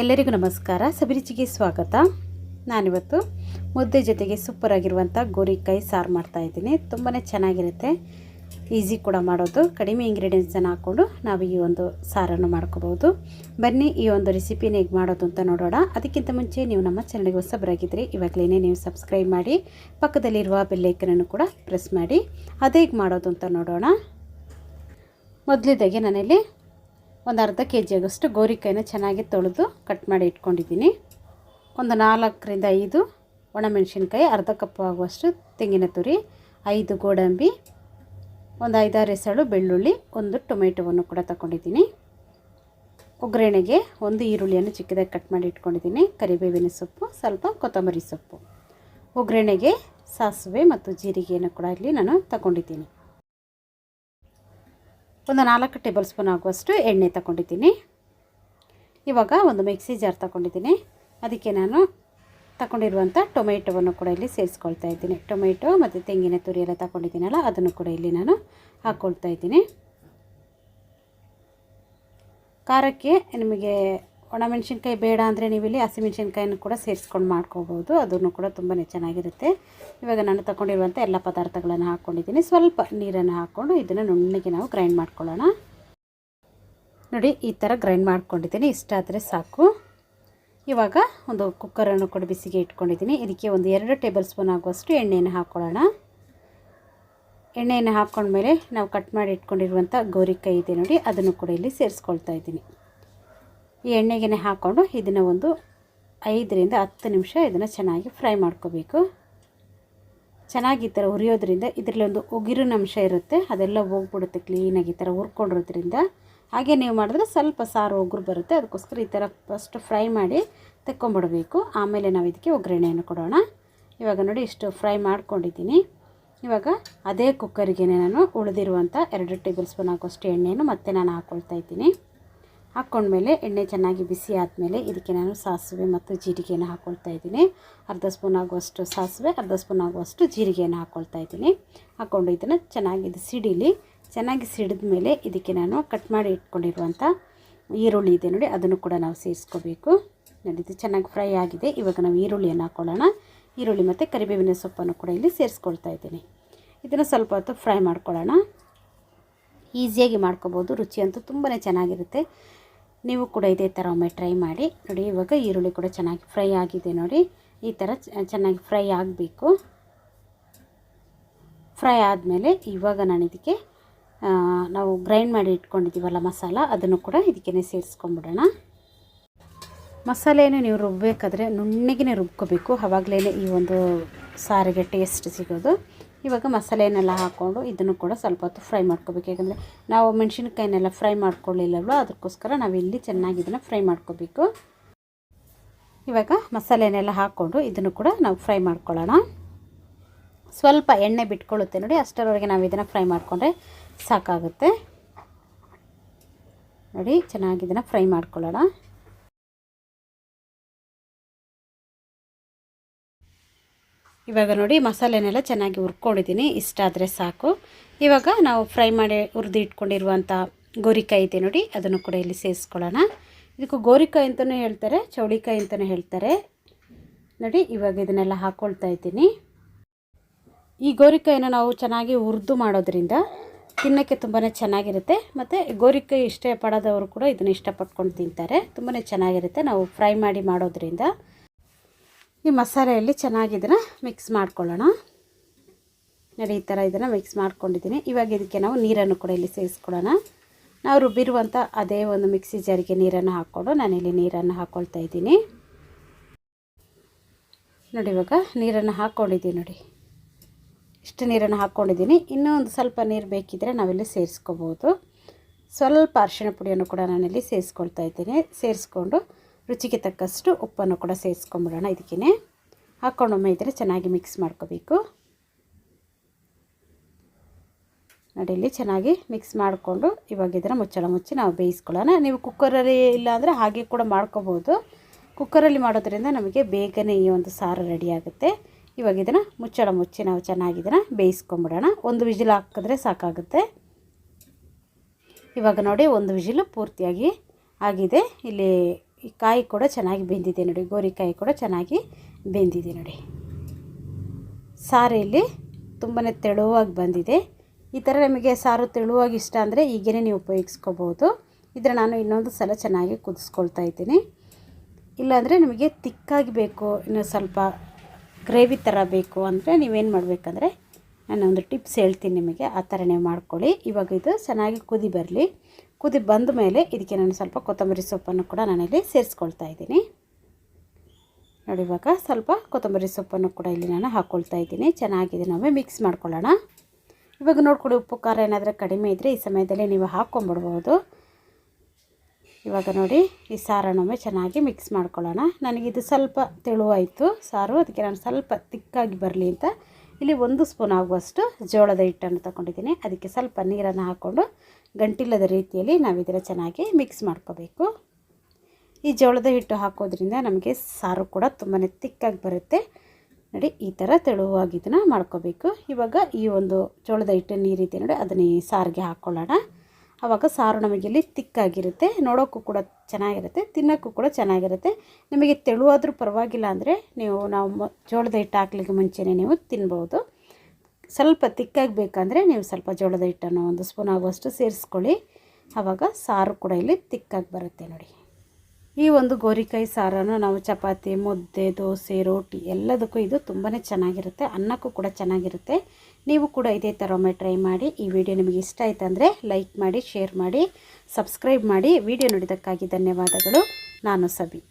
ಎಲ್ಲರಿಗೂ ನಮಸ್ಕಾರ. ಸಬಿರುಚಿಗೆ ಸ್ವಾಗತ. ನಾನಿವತ್ತು ಮುದ್ದೆ ಜೊತೆಗೆ ಸೂಪರಾಗಿರುವಂಥ ಗೋರಿಕಾಯಿ ಸಾರು ಮಾಡ್ತಾಯಿದ್ದೀನಿ ತುಂಬಾ ಚೆನ್ನಾಗಿರುತ್ತೆ. ಈಸಿ ಕೂಡ ಮಾಡೋದು. ಕಡಿಮೆ ಇಂಗ್ರೀಡಿಯೆಂಟ್ಸನ್ನು ಹಾಕ್ಕೊಂಡು ನಾವು ಈ ಒಂದು ಸಾರನ್ನು ಮಾಡ್ಕೋಬೋದು. ಬನ್ನಿ, ಈ ಒಂದು ರೆಸಿಪಿನ ಹೇಗೆ ಮಾಡೋದು ಅಂತ ನೋಡೋಣ. ಅದಕ್ಕಿಂತ ಮುಂಚೆ ನೀವು ನಮ್ಮ ಚಾನಲ್ಗೆ ಹೊಸಬರಾಗಿದ್ದರೆ ಇವಾಗಲೇ ನೀವು ಸಬ್ಸ್ಕ್ರೈಬ್ ಮಾಡಿ, ಪಕ್ಕದಲ್ಲಿರುವ ಬೆಲ್ಲೈಕನನ್ನು ಕೂಡ ಪ್ರೆಸ್ ಮಾಡಿ. ಅದೇ ಹೇಗೆ ಮಾಡೋದು ಅಂತ ನೋಡೋಣ. ಮೊದಲಿದ್ದಾಗೆ ನಾನಿಲ್ಲಿ ಒಂದು ಅರ್ಧ ಕೆ ಜಿಯಾಗಷ್ಟು ಗೋರಿಕಾಯಿನ ಚೆನ್ನಾಗಿ ತೊಳೆದು ಕಟ್ ಮಾಡಿ ಇಟ್ಕೊಂಡಿದ್ದೀನಿ. ಒಂದು ನಾಲ್ಕರಿಂದ ಐದು ಒಣಮೆಣಸಿನ್ಕಾಯಿ, ಅರ್ಧ ಕಪ್ಪು ಆಗುವಷ್ಟು ತೆಂಗಿನ ತುರಿ, ಐದು ಗೋಡಂಬಿ, ಒಂದು ಐದಾರು ಎಸಳು ಬೆಳ್ಳುಳ್ಳಿ, ಒಂದು ಟೊಮೆಟೊವನ್ನು ಕೂಡ ತಗೊಂಡಿದ್ದೀನಿ ಒಗ್ಗರಣೆಗೆ ಒಂದು ಈರುಳ್ಳಿಯನ್ನು ಚಿಕ್ಕದಾಗಿ ಕಟ್ ಮಾಡಿ ಇಟ್ಕೊಂಡಿದ್ದೀನಿ. ಕರಿಬೇವಿನ ಸೊಪ್ಪು, ಸ್ವಲ್ಪ ಕೊತ್ತಂಬರಿ ಸೊಪ್ಪು. ಒಗ್ಗರಣೆಗೆ ಸಾಸಿವೆ ಮತ್ತು ಜೀರಿಗೆಯನ್ನು ಕೂಡ ಇಲ್ಲಿ ನಾನು ತಗೊಂಡಿದ್ದೀನಿ ಒಂದು ನಾಲ್ಕು ಟೇಬಲ್ ಸ್ಪೂನ್ ಆಗುವಷ್ಟು ಎಣ್ಣೆ ತಗೊಂಡಿದ್ದೀನಿ. ಇವಾಗ ಒಂದು ಮಿಕ್ಸಿ ಜಾರ್ ತಗೊಂಡಿದ್ದೀನಿ. ಅದಕ್ಕೆ ನಾನು ತಗೊಂಡಿರುವಂಥ ಟೊಮೆಟೊವನ್ನು ಕೂಡ ಇಲ್ಲಿ ಸೇರಿಸ್ಕೊಳ್ತಾ ಇದ್ದೀನಿ. ಟೊಮೆಟೊ ಮತ್ತು ತೆಂಗಿನ ತುರಿ ಎಲ್ಲ ತಗೊಂಡಿದ್ದೀನಲ್ಲ, ಅದನ್ನು ಕೂಡ ಇಲ್ಲಿ ನಾನು ಹಾಕ್ಕೊಳ್ತಾ ಇದ್ದೀನಿ. ಖಾರಕ್ಕೆ ನಿಮಗೆ ಒಣಮೆಣ್ಸಿನ್ಕಾಯಿ ಬೇಡ ಅಂದರೆ ನೀವು ಇಲ್ಲಿ ಹಸಿಮೆಣ್ಸಿನ್ಕಾಯನ್ನು ಕೂಡ ಸೇರಿಸ್ಕೊಂಡು ಮಾಡ್ಕೋಬೋದು. ಅದನ್ನು ಕೂಡ ತುಂಬಾ ಚೆನ್ನಾಗಿರುತ್ತೆ. ಇವಾಗ ನಾನು ತಗೊಂಡಿರುವಂಥ ಎಲ್ಲ ಪದಾರ್ಥಗಳನ್ನು ಹಾಕ್ಕೊಂಡಿದ್ದೀನಿ ಸ್ವಲ್ಪ ನೀರನ್ನು ಹಾಕ್ಕೊಂಡು ಇದನ್ನು ನುಣ್ಣಗೆ ನಾವು ಗ್ರೈಂಡ್ ಮಾಡ್ಕೊಳ್ಳೋಣ. ನೋಡಿ, ಈ ಥರ ಗ್ರೈಂಡ್ ಮಾಡ್ಕೊಂಡಿದ್ದೀನಿ. ಇಷ್ಟ ಆದರೆ ಸಾಕು. ಇವಾಗ ಒಂದು ಕುಕ್ಕರನ್ನು ಕೂಡ ಬಿಸಿಗೆ ಇಟ್ಕೊಂಡಿದ್ದೀನಿ. ಇದಕ್ಕೆ ಒಂದು ಎರಡು ಟೇಬಲ್ ಸ್ಪೂನ್ ಆಗುವಷ್ಟು ಎಣ್ಣೆಯನ್ನು ಹಾಕ್ಕೊಳ್ಳೋಣ ಎಣ್ಣೆಯನ್ನು ಹಾಕ್ಕೊಂಡ್ಮೇಲೆ ನಾವು ಕಟ್ ಮಾಡಿ ಇಟ್ಕೊಂಡಿರುವಂಥ ಗೋರಿಕಾಯಿ ಇದೆ ನೋಡಿ, ಅದನ್ನು ಕೂಡ ಇಲ್ಲಿ ಸೇರಿಸ್ಕೊಳ್ತಾ ಇದ್ದೀನಿ. ಈ ಎಣ್ಣೆಗೆ ಹಾಕ್ಕೊಂಡು ಇದನ್ನು ಒಂದು ಐದರಿಂದ ಹತ್ತು ನಿಮಿಷ ಇದನ್ನು ಚೆನ್ನಾಗಿ ಫ್ರೈ ಮಾಡ್ಕೋಬೇಕು. ಚೆನ್ನಾಗಿ ಈ ಥರ ಹುರಿಯೋದ್ರಿಂದ ಇದರಲ್ಲಿ ಒಂದು ಉಗಿರಿನ ಅಂಶ ಇರುತ್ತೆ. ಅದೆಲ್ಲ ಹೋಗ್ಬಿಡುತ್ತೆ ಕ್ಲೀನಾಗಿ ಈ ಥರ ಹುರ್ಕೊಂಡಿರೋದ್ರಿಂದ. ಹಾಗೆ ನೀವು ಮಾಡಿದ್ರೆ ಸ್ವಲ್ಪ ಸಾರು ಒಗ್ರು ಬರುತ್ತೆ. ಅದಕ್ಕೋಸ್ಕರ ಈ ಥರ ಫಸ್ಟ್ ಫ್ರೈ ಮಾಡಿ ತೆಕ್ಕೊಂಬಿಡಬೇಕು. ಆಮೇಲೆ ನಾವು ಇದಕ್ಕೆ ಒಗ್ಗರಣೆಯನ್ನು ಕೊಡೋಣ. ಇವಾಗ ನೋಡಿ ಇಷ್ಟು ಫ್ರೈ ಮಾಡ್ಕೊಂಡಿದ್ದೀನಿ. ಇವಾಗ ಅದೇ ಕುಕ್ಕರಿಗೆ ನಾನು ಉಳಿದಿರುವಂಥ ಎರಡು ಟೇಬಲ್ ಸ್ಪೂನ್ ಹಾಕೋಷ್ಟು ಎಣ್ಣೆಯನ್ನು ಮತ್ತೆ ನಾನು ಹಾಕ್ಕೊಳ್ತಾ ಇದ್ದೀನಿ. ಹಾಕ್ಕೊಂಡ್ಮೇಲೆ ಎಣ್ಣೆ ಚೆನ್ನಾಗಿ ಬಿಸಿ ಆದಮೇಲೆ ಇದಕ್ಕೆ ನಾನು ಸಾಸಿವೆ ಮತ್ತು ಜೀರಿಗೆಯನ್ನು ಹಾಕ್ಕೊಳ್ತಾ ಇದ್ದೀನಿ. ಅರ್ಧ ಸ್ಪೂನ್ ಆಗುವಷ್ಟು ಸಾಸಿವೆ, ಅರ್ಧ ಸ್ಪೂನ್ ಆಗುವಷ್ಟು ಜೀರಿಗೆಯನ್ನು ಹಾಕ್ಕೊಳ್ತಾ ಇದ್ದೀನಿ. ಹಾಕ್ಕೊಂಡು ಇದನ್ನು ಚೆನ್ನಾಗಿ ಇದು ಸಿಡಿಲಿ, ಚೆನ್ನಾಗಿ ಸಿಡಿದ ಮೇಲೆ ಇದಕ್ಕೆ ನಾನು ಕಟ್ ಮಾಡಿ ಇಟ್ಕೊಂಡಿರುವಂಥ ಈರುಳ್ಳಿ ಇದೆ ನೋಡಿ, ಅದನ್ನು ಕೂಡ ನಾವು ಸೇರಿಸ್ಕೋಬೇಕು. ನೋಡಿ, ಇದು ಚೆನ್ನಾಗಿ ಫ್ರೈ ಆಗಿದೆ. ಇವಾಗ ನಾವು ಈರುಳ್ಳಿಯನ್ನು ಹಾಕ್ಕೊಳ್ಳೋಣ ಈರುಳ್ಳಿ ಮತ್ತು ಕರಿಬೇವಿನ ಸೊಪ್ಪನ್ನು ಕೂಡ ಇಲ್ಲಿ ಸೇರಿಸ್ಕೊಳ್ತಾ ಇದ್ದೀನಿ. ಇದನ್ನು ಸ್ವಲ್ಪ ಹೊತ್ತು ಫ್ರೈ ಮಾಡ್ಕೊಳ್ಳೋಣ. ಈಸಿಯಾಗಿ ಮಾಡ್ಕೋಬೋದು, ರುಚಿಯಂತೂ ತುಂಬಾ ಚೆನ್ನಾಗಿರುತ್ತೆ. ನೀವು ಕೂಡ ಇದೇ ಥರ ಒಮ್ಮೆ ಟ್ರೈ ಮಾಡಿ. ನೋಡಿ, ಇವಾಗ ಈರುಳ್ಳಿ ಕೂಡ ಚೆನ್ನಾಗಿ ಫ್ರೈ ಆಗಿದೆ ನೋಡಿ. ಈ ಥರ ಚೆನ್ನಾಗಿ ಫ್ರೈ ಆಗಬೇಕು. ಫ್ರೈ ಆದಮೇಲೆ ಇವಾಗ ನಾನು ಇದಕ್ಕೆ ನಾವು ಗ್ರೈಂಡ್ ಮಾಡಿ ಇಟ್ಕೊಂಡಿದ್ದೀವಲ್ಲ ಮಸಾಲ, ಅದನ್ನು ಕೂಡ ಇದಕ್ಕೆ ಸೇರಿಸ್ಕೊಂಬಿಡೋಣ. ಮಸಾಲೆಯನ್ನು ನೀವು ರುಬ್ಬಬೇಕಾದ್ರೆ ನುಣ್ಣಗೆ ರುಬ್ಕೋಬೇಕು. ಆವಾಗಲೇ ಈ ಒಂದು ಸಾರಿಗೆ ಟೇಸ್ಟ್ ಸಿಗೋದು. ಇವಾಗ ಮಸಾಲೆಯನ್ನೆಲ್ಲ ಹಾಕ್ಕೊಂಡು ಇದನ್ನು ಕೂಡ ಸ್ವಲ್ಪ ಹೊತ್ತು ಫ್ರೈ ಮಾಡ್ಕೋಬೇಕು. ಯಾಕಂದರೆ ನಾವು ಮೆಣಸಿನ್ಕಾಯಿನೆಲ್ಲ ಫ್ರೈ ಮಾಡ್ಕೊಳ್ಳಿಲ್ಲವೋ ಅದಕ್ಕೋಸ್ಕರ ನಾವಿಲ್ಲಿ ಚೆನ್ನಾಗಿ ಇದನ್ನು ಫ್ರೈ ಮಾಡ್ಕೋಬೇಕು. ಇವಾಗ ಮಸಾಲೆನೆಲ್ಲ ಹಾಕ್ಕೊಂಡು ಇದನ್ನು ಕೂಡ ನಾವು ಫ್ರೈ ಮಾಡ್ಕೊಳ್ಳೋಣ. ಸ್ವಲ್ಪ ಎಣ್ಣೆ ಬಿಟ್ಕೊಳ್ಳುತ್ತೆ ನೋಡಿ, ಅಷ್ಟರವರೆಗೆ ನಾವು ಇದನ್ನು ಫ್ರೈ ಮಾಡಿಕೊಂಡ್ರೆ ಸಾಕಾಗುತ್ತೆ. ನೋಡಿ, ಚೆನ್ನಾಗಿ ಇದನ್ನು ಫ್ರೈ ಮಾಡ್ಕೊಳ್ಳೋಣ. ಇವಾಗ ನೋಡಿ ಮಸಾಲೆನೆಲ್ಲ ಚೆನ್ನಾಗಿ ಹುರ್ಕೊಂಡಿದ್ದೀನಿ. ಇಷ್ಟ ಆದರೆ ಸಾಕು. ಇವಾಗ ನಾವು ಫ್ರೈ ಮಾಡಿ ಹುರಿದು ಇಟ್ಕೊಂಡಿರುವಂಥ ಗೋರಿಕಾಯಿ ಇದೆ ನೋಡಿ, ಅದನ್ನು ಕೂಡ ಇಲ್ಲಿ ಸೇರಿಸ್ಕೊಳ್ಳೋಣ. ಇದಕ್ಕೂ ಗೋರಿಕಾಯಿ ಅಂತಲೂ ಹೇಳ್ತಾರೆ, ಚೌಳಿಕಾಯಿ ಅಂತಲೂ ಹೇಳ್ತಾರೆ. ನೋಡಿ, ಇವಾಗ ಇದನ್ನೆಲ್ಲ ಹಾಕ್ಕೊಳ್ತಾ ಇದ್ದೀನಿ. ಈ ಗೋರಿಕಾಯಿನ ನಾವು ಚೆನ್ನಾಗಿ ಹುರಿದು ಮಾಡೋದ್ರಿಂದ ತಿನ್ನೋಕ್ಕೆ ತುಂಬಾ ಚೆನ್ನಾಗಿರುತ್ತೆ. ಮತ್ತು ಗೋರಿಕಾಯಿ ಇಷ್ಟಪಡೋದವರು ಕೂಡ ಇದನ್ನು ಇಷ್ಟಪಟ್ಕೊಂಡು ತಿಂತಾರೆ. ತುಂಬಾ ಚೆನ್ನಾಗಿರುತ್ತೆ ನಾವು ಫ್ರೈ ಮಾಡಿ ಮಾಡೋದ್ರಿಂದ. ಈ ಮಸಾಲೆಯಲ್ಲಿ ಚೆನ್ನಾಗಿ ಇದನ್ನು ಮಿಕ್ಸ್ ಮಾಡ್ಕೊಳ್ಳೋಣ. ನೋಡಿ, ಈ ಥರ ಇದನ್ನು ಮಿಕ್ಸ್ ಮಾಡ್ಕೊಂಡಿದ್ದೀನಿ. ಇವಾಗ ಇದಕ್ಕೆ ನಾವು ನೀರನ್ನು ಕೂಡ ಇಲ್ಲಿ ಸೇರಿಸ್ಕೊಳ್ಳೋಣ. ನಾವು ರುಬ್ಬಿರುವಂಥ ಅದೇ ಒಂದು ಮಿಕ್ಸಿ ಜಾರಿಗೆ ನೀರನ್ನು ಹಾಕ್ಕೊಂಡು ನಾನಿಲ್ಲಿ ನೀರನ್ನು ಹಾಕ್ಕೊಳ್ತಾ ಇದ್ದೀನಿ. ನೋಡಿ, ಇವಾಗ ನೀರನ್ನು ಹಾಕ್ಕೊಂಡಿದ್ದೀನಿ ನೋಡಿ. ಇಷ್ಟು ನೀರನ್ನು ಹಾಕ್ಕೊಂಡಿದ್ದೀನಿ ಇನ್ನೂ ಒಂದು ಸ್ವಲ್ಪ ನೀರು ಬೇಕಿದ್ದರೆ ನಾವಿಲ್ಲಿ ಸೇರಿಸ್ಕೋಬೋದು. ಸ್ವಲ್ಪ ಅರಿಶಿಣ ಪುಡಿಯನ್ನು ಕೂಡ ನಾನಿಲ್ಲಿ ಸೇರಿಸ್ಕೊಳ್ತಾ ಇದ್ದೀನಿ. ಸೇರಿಸ್ಕೊಂಡು ರುಚಿಗೆ ತಕ್ಕಷ್ಟು ಉಪ್ಪನ್ನು ಕೂಡ ಸೇರಿಸ್ಕೊಂಬಿಡೋಣ ಇದಕ್ಕೇ ಹಾಕ್ಕೊಂಡೊಮ್ಮೆ ಇದ್ದರೆ ಚೆನ್ನಾಗಿ ಮಿಕ್ಸ್ ಮಾಡ್ಕೋಬೇಕು. ನಡೀಲಿ, ಚೆನ್ನಾಗಿ ಮಿಕ್ಸ್ ಮಾಡಿಕೊಂಡು ಇವಾಗ ಇದನ್ನು ಮುಚ್ಚಳ ಮುಚ್ಚಿ ನಾವು ಬೇಯಿಸ್ಕೊಳ್ಳೋಣ. ನೀವು ಕುಕ್ಕರಲ್ಲಿ ಇಲ್ಲಾಂದರೆ ಹಾಗೆ ಕೂಡ ಮಾಡ್ಕೋಬೋದು. ಕುಕ್ಕರಲ್ಲಿ ಮಾಡೋದ್ರಿಂದ ನಮಗೆ ಬೇಗನೆ ಈ ಒಂದು ಸಾರು ರೆಡಿ ಆಗುತ್ತೆ. ಇವಾಗ ಇದನ್ನು ಮುಚ್ಚಳ ಮುಚ್ಚಿ ನಾವು ಚೆನ್ನಾಗಿ ಇದನ್ನು ಬೇಯಿಸ್ಕೊಂಬಿಡೋಣ. ಒಂದು ವಿಜಿಲ್ ಹಾಕಿದ್ರೆ ಸಾಕಾಗುತ್ತೆ. ಇವಾಗ ನೋಡಿ, ಒಂದು ವಿಜಿಲು ಪೂರ್ತಿಯಾಗಿ ಆಗಿದೆ. ಇಲ್ಲಿ ಈ ಕಾಯಿ ಕೂಡ ಚೆನ್ನಾಗಿ ಬೆಂದಿದೆ ನೋಡಿ ಗೋರಿಕಾಯಿ ಕೂಡ ಚೆನ್ನಾಗಿ ಬೆಂದಿದೆ ನೋಡಿ. ಸಾರಿಯಲ್ಲಿ ತುಂಬಾ ತೆಳುವಾಗಿ ಬಂದಿದೆ. ಈ ಥರ ನಿಮಗೆ ಸಾರು ತೆಳುವಾಗಿ ಇಷ್ಟ ಅಂದರೆ ಈಗೇ ನೀವು ಉಪಯೋಗಿಸ್ಕೋಬೋದು ಇದರ ನಾನು ಇನ್ನೊಂದು ಸಲ ಚೆನ್ನಾಗಿ ಕುದಿಸ್ಕೊಳ್ತಾ ಇದ್ದೀನಿ. ಇಲ್ಲಾಂದರೆ ನಿಮಗೆ ತಿಕ್ಕಾಗಿ ಬೇಕು, ಇನ್ನು ಸ್ವಲ್ಪ ಗ್ರೇವಿ ಥರ ಬೇಕು ಅಂದರೆ ನೀವೇನು ಮಾಡಬೇಕಂದ್ರೆ ನಾನು ಒಂದು ಟಿಪ್ಸ್ ಹೇಳ್ತೀನಿ ನಿಮಗೆ, ಆ ಥರನೇ ಮಾಡ್ಕೊಳ್ಳಿ. ಇವಾಗ ಇದು ಚೆನ್ನಾಗಿ ಕುದಿ ಬರಲಿ. ಕುದಿ ಬಂದ ಮೇಲೆ ಇದಕ್ಕೆ ನಾನು ಸ್ವಲ್ಪ ಕೊತ್ತಂಬರಿ ಸೊಪ್ಪನ್ನು ಕೂಡ ನಾನಿಲ್ಲಿ ಸೇರಿಸ್ಕೊಳ್ತಾ ಇದ್ದೀನಿ. ನೋಡಿ ಇವಾಗ ಸ್ವಲ್ಪ ಕೊತ್ತಂಬರಿ ಸೊಪ್ಪನ್ನು ಕೂಡ ಇಲ್ಲಿ ನಾನು ಹಾಕ್ಕೊಳ್ತಾ ಇದ್ದೀನಿ. ಚೆನ್ನಾಗಿದೆ ನಾವೇ ಮಿಕ್ಸ್ ಮಾಡ್ಕೊಳ್ಳೋಣ. ಇವಾಗ ನೋಡ್ಕೊಳ್ಳಿ, ಉಪ್ಪು, ಖಾರ ಏನಾದರೂ ಕಡಿಮೆ ಇದ್ದರೆ ಈ ಸಮಯದಲ್ಲಿ ನೀವು ಹಾಕ್ಕೊಂಬಿಡ್ಬೋದು. ಇವಾಗ ನೋಡಿ, ಈ ಸಾರನ್ನೊಮ್ಮೆ ಚೆನ್ನಾಗಿ ಮಿಕ್ಸ್ ಮಾಡ್ಕೊಳ್ಳೋಣ. ನನಗಿದು ಸ್ವಲ್ಪ ತೆಳುವಾಯಿತು ಸಾರು, ಅದಕ್ಕೆ ನಾನು ಸ್ವಲ್ಪ ತಿಕ್ಕಾಗಿ ಬರಲಿ ಅಂತ ಇಲ್ಲಿ ಒಂದು ಸ್ಪೂನ್ ಆಗುವಷ್ಟು ಜೋಳದ ಹಿಟ್ಟನ್ನು ತಗೊಂಡಿದ್ದೀನಿ. ಅದಕ್ಕೆ ಸ್ವಲ್ಪ ನೀರನ್ನು ಹಾಕ್ಕೊಂಡು ಗಂಟಿಲ್ಲದ ರೀತಿಯಲ್ಲಿ ನಾವು ಇದರ ಚೆನ್ನಾಗಿ ಮಿಕ್ಸ್ ಮಾಡ್ಕೋಬೇಕು. ಈ ಜೋಳದ ಹಿಟ್ಟು ಹಾಕೋದ್ರಿಂದ ನಮಗೆ ಸಾರು ಕೂಡ ತುಂಬಾ ತಿಕ್ಕಾಗಿ ಬರುತ್ತೆ. ನೋಡಿ, ಈ ಥರ ತೆಳುವಾಗಿ ಇದನ್ನು ಮಾಡ್ಕೋಬೇಕು. ಇವಾಗ ಈ ಒಂದು ಜೋಳದ ಹಿಟ್ಟು ನೀರಿದೆ ನೋಡಿ, ಅದನ್ನು ಈ ಸಾರಿಗೆ ಹಾಕ್ಕೊಳ್ಳೋಣ ಆವಾಗ ಸಾರು ನಮಗೆ ಇಲ್ಲಿ ತಿಕ್ಕಾಗಿರುತ್ತೆ. ನೋಡೋಕ್ಕೂ ಕೂಡ ಚೆನ್ನಾಗಿರುತ್ತೆ, ತಿನ್ನೋಕ್ಕೂ ಕೂಡ ಚೆನ್ನಾಗಿರುತ್ತೆ. ನಿಮಗೆ ತೆಳುವಾದರೂ ಪರವಾಗಿಲ್ಲ ಅಂದರೆ ನೀವು ನಾವು ಜೋಳದ ಹಿಟ್ಟು ಹಾಕ್ಲಿಕ್ಕೆ ಮುಂಚೆನೇ ನೀವು ತಿನ್ಬೋದು. ಸ್ವಲ್ಪ ತಿಕ್ಕಾಗಿ ಬೇಕಂದರೆ ನೀವು ಸ್ವಲ್ಪ ಜೋಳದ ಹಿಟ್ಟನ್ನು ಒಂದು ಸ್ಪೂನ್ ಆಗುವಷ್ಟು ಸೇರಿಸ್ಕೊಳ್ಳಿ. ಆವಾಗ ಸಾರು ಕೂಡ ಇಲ್ಲಿ ತಿಕ್ಕಾಗಿ ಬರುತ್ತೆ ನೋಡಿ. ಈ ಒಂದು ಗೋರಿಕಾಯಿ ಸಾರನ್ನು ನಾವು ಚಪಾತಿ, ಮುದ್ದೆ, ದೋಸೆ, ರೋಟಿ ಎಲ್ಲದಕ್ಕೂ ಇದು ತುಂಬಾ ಚೆನ್ನಾಗಿರುತ್ತೆ. ಅನ್ನಕ್ಕೂ ಕೂಡ ಚೆನ್ನಾಗಿರುತ್ತೆ. ನೀವು ಕೂಡ ಇದೇ ಥರ ಒಮ್ಮೆ ಟ್ರೈ ಮಾಡಿ. ಈ ವಿಡಿಯೋ ನಿಮಗೆ ಇಷ್ಟ ಆಯ್ತು ಅಂದರೆ ಲೈಕ್ ಮಾಡಿ, ಶೇರ್ ಮಾಡಿ, ಸಬ್ಸ್ಕ್ರೈಬ್ ಮಾಡಿ. ವಿಡಿಯೋ ನೋಡಿದ್ದಕ್ಕಾಗಿ ಧನ್ಯವಾದಗಳು. ನಾನು ಸಬಿ.